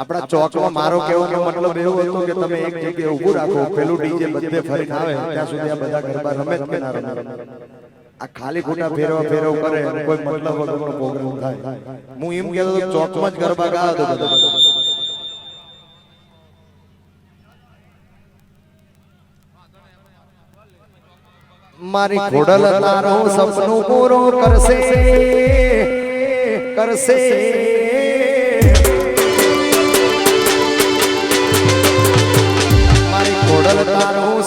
આપણા ચોકમાં મારો કહેવાનો મતલબ એવો હતો કે તમે એક જગ્યાએ ઊભું રાખો પેલું ડીજે બધે ફરીને આવે ત્યાં સુધી આ બધા ગરબા રમે જ કે ના રમે? આ ખાલી ખોટા ફેરવા ફેરવ કરે એનો કોઈ મતલબ વગરનો પ્રોગ્રામ થાય. હું એમ કહેતો હતો કે ચોકમાં જ ગરબા ગાયો તો બધા. મારી ખોડલ તારો સપનું પૂરું કરશે. કરશે.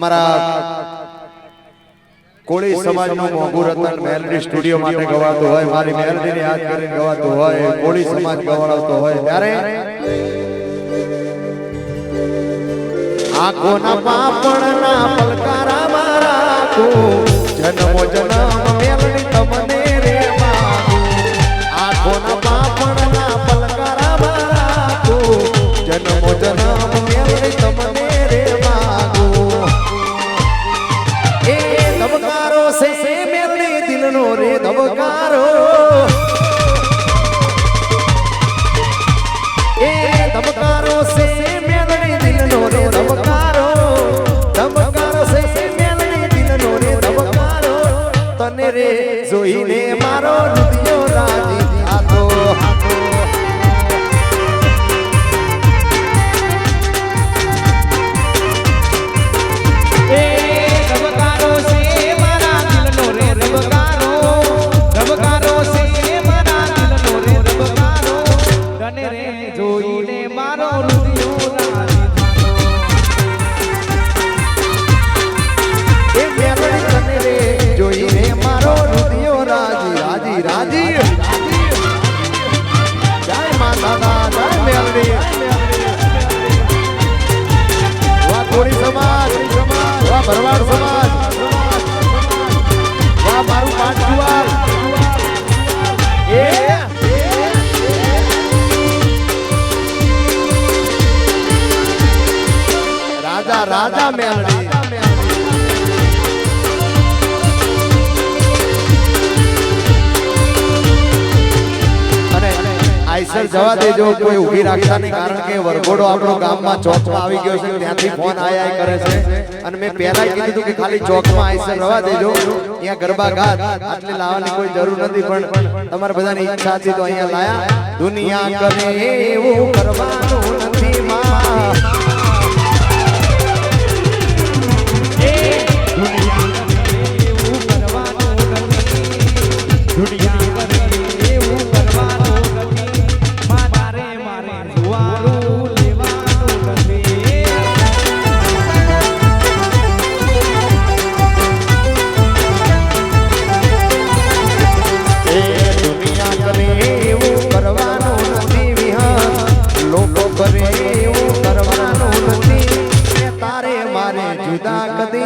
અમારા કોળી સમાજનું મોંઘું રતન મેલડી સ્ટુડિયો માટે ગવાતું હોય મારી મેલડીને યાદ કરીને ગવાતું હોય કોળી સમાજ ગવાડતો હોય ત્યારે આંખોના પાપણના પલકારા મારા તું જન્મો જન્મ મેલડી તમને જવા દેજો, કોઈ ઊભી રાખતા નહીં કારણ કે વરઘોડો આપણો ગામમાં ચોકમાં આવી ગયો છે, ત્યાંથી ફોન આય કરે છે. અને મેં પહેલા કીધું હતું કે ખાલી ચોકમાં આઈસર રવા દેજો. અહીંયા ગરબા ગાત આટલે લાવવાની કોઈ જરૂર નથી, પણ તમારે બધાની ઈચ્છા હતી તો અહીંયા લાયા. દુનિયા કરે એવું કરવાનું जुदा कदे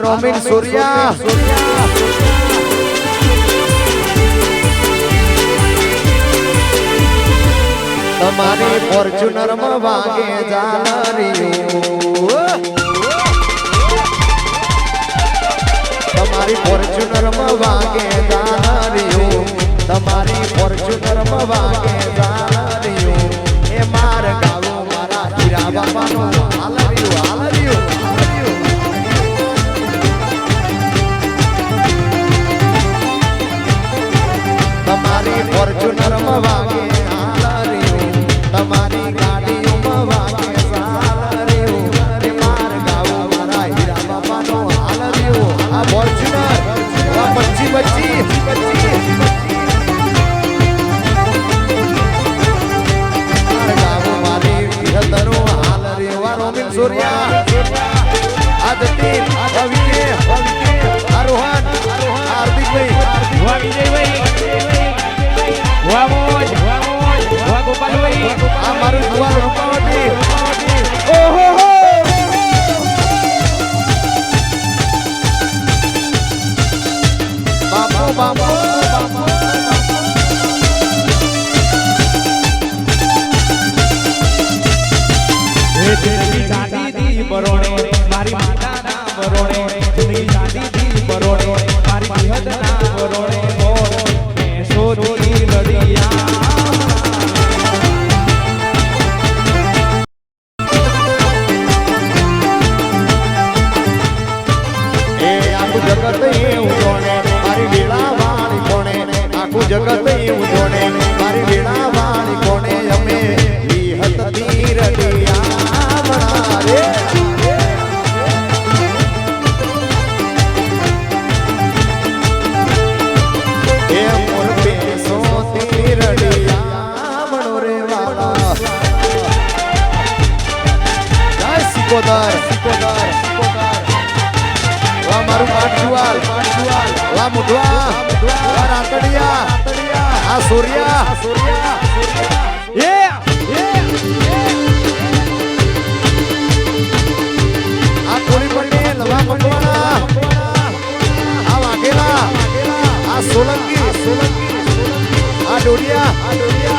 રોમિન સૂર્યા. તમારી ફોર્ચ્યુનરમાં વાગે જાનારીયું તમારી ફોર્ચ્યુનરમાં વાગે જાનારીયું તમારી ફોર્ચ્યુનરમાં વાગે જાનારીયું એ માર ગાવો મારા હીરા બાપાનો. નરમ વાગે સોલંકી સોલંકી આ ડોડિયા આ ડોડિયા.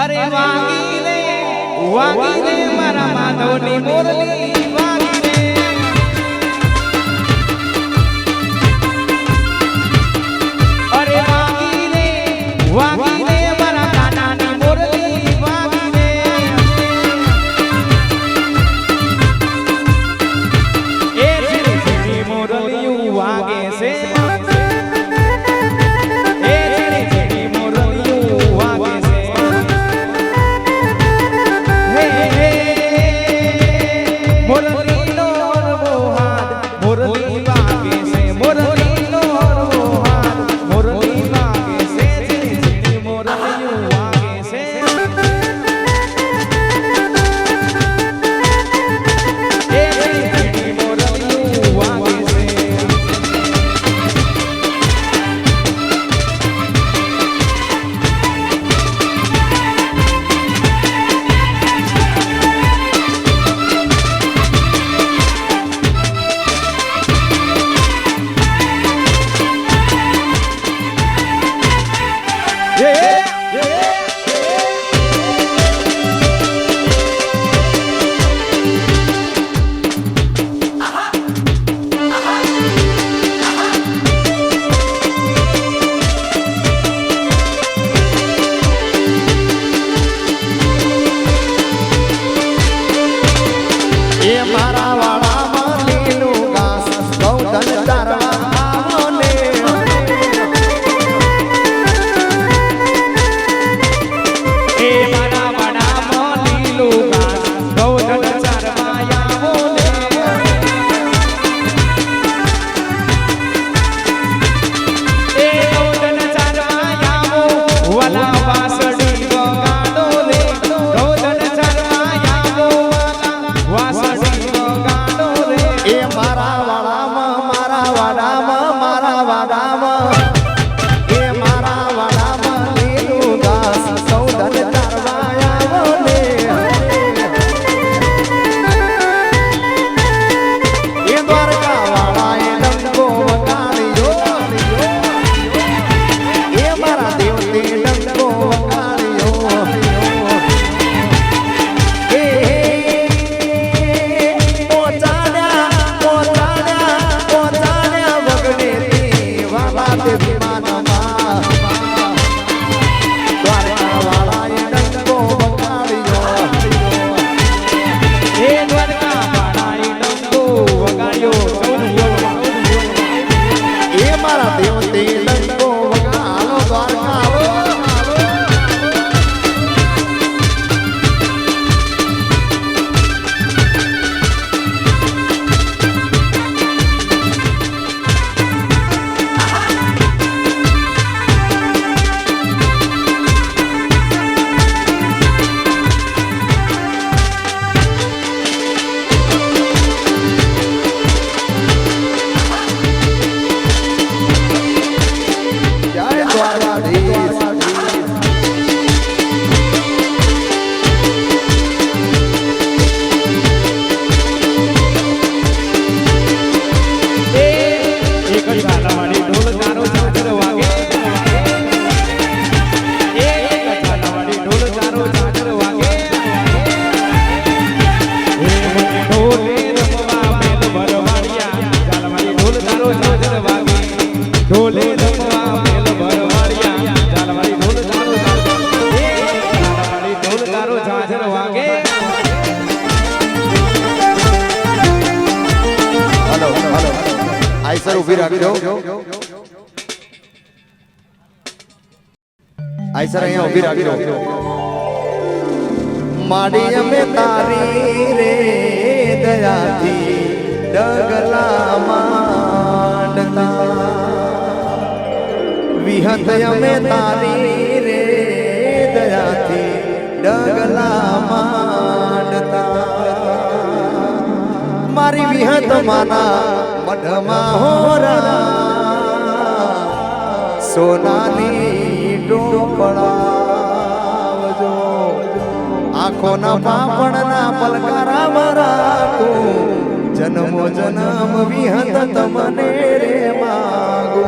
અરે વાગી રે વાગી રે મારા માધવની મોરલી. આઈસર અહીંયા ઊભી રાખજો માડી અમે તારી રે દયાથી ડગલા માંડતા વિહત અમે તારી રે દયાથી ડગલા માંડતા મારી વિહત માના મઢમાં હોરા સોનાની આંખોના પાપણના પલકારા મારા જન્મો જન્મ વિહત તમને રે માગો.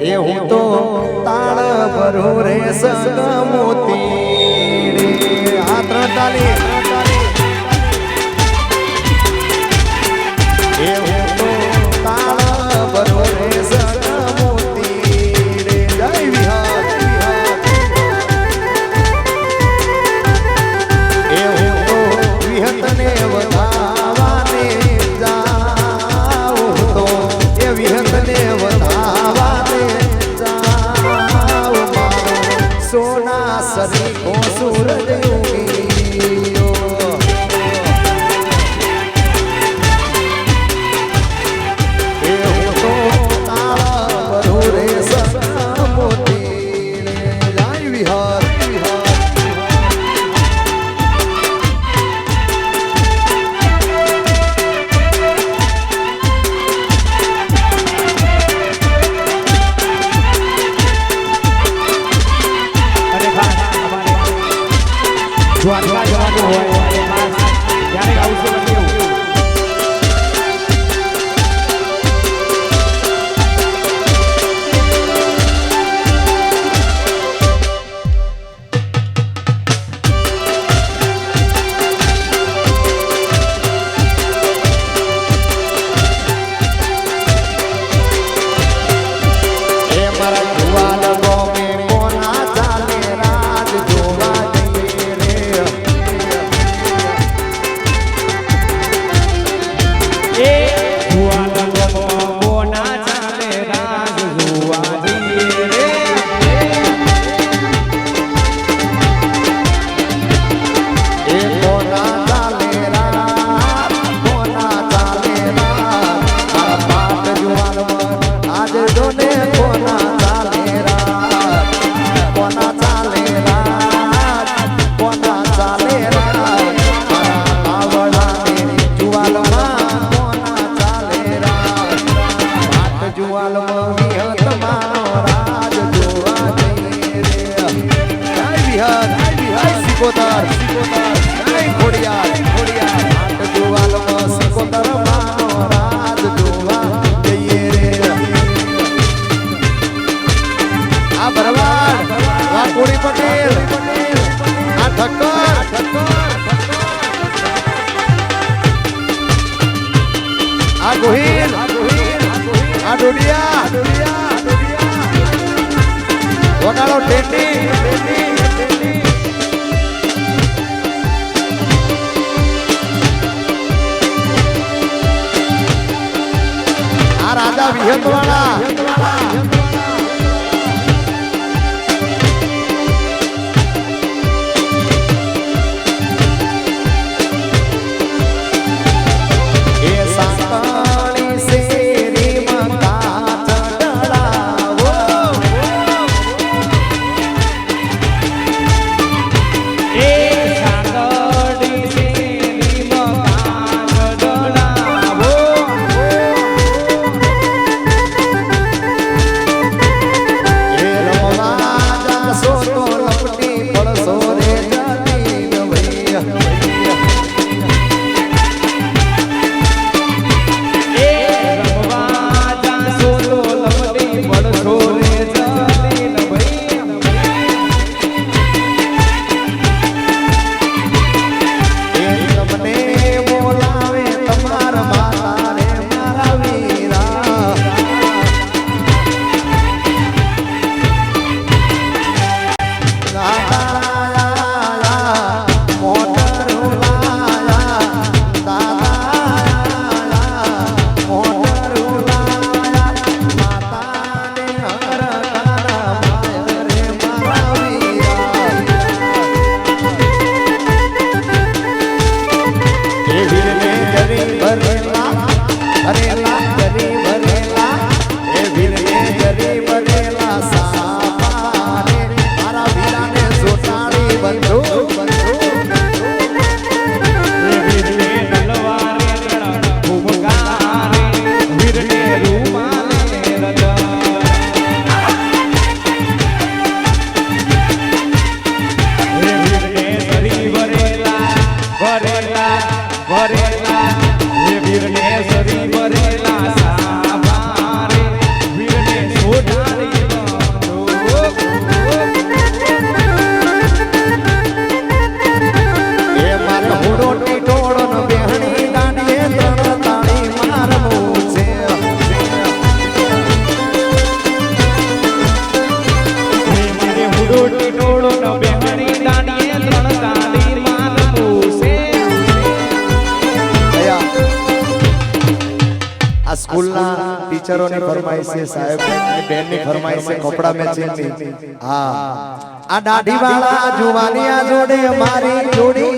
એ હું તો તાળ ભરો રે સગમોતી રે. આ સિકોતર સિકોતર જય ખોડિયાર ખોડિયાર પાટ જુવાલમાં સિકોતર માનો રાજ જોવા જઈએ રે આ ભરવાડ આ કોળી પટેલ આ ઠક્કર આ ગોહિલ આ ડોડિયા વગાડો ટેટી. આ રાજા વિહતવાળા છે સાહેબ બેનની ફરમાઈશ છે કપડા મેચિંગની. હા. આ દાઢી વાળા જુવાનિયા જોડે મારી જોડી